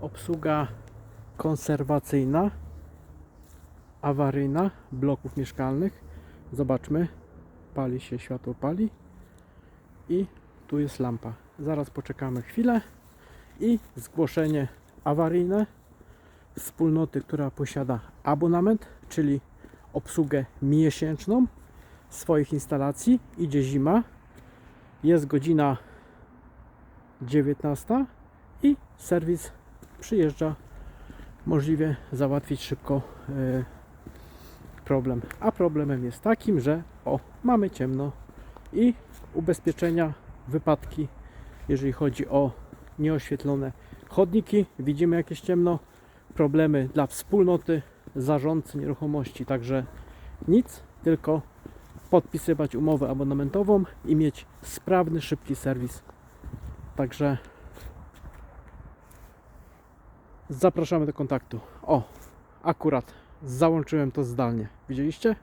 obsługa konserwacyjna, awaryjna bloków mieszkalnych. Zobaczmy, pali się, światło pali i tu jest lampa. Zaraz poczekamy chwilę i zgłoszenie awaryjne wspólnoty, która posiada abonament, czyli obsługę miesięczną swoich instalacji. Idzie zima, jest godzina 19 i serwis przyjeżdża możliwie załatwić szybko e, problem. A problemem jest takim, że o, mamy ciemno i ubezpieczenia, wypadki, jeżeli chodzi o nieoświetlone chodniki, widzimy jakieś ciemno, problemy dla wspólnoty, zarządcy nieruchomości, także nic, tylko podpisywać umowę abonamentową i mieć sprawny, szybki serwis. Także zapraszamy do kontaktu. O, akurat załączyłem to zdalnie. Widzieliście?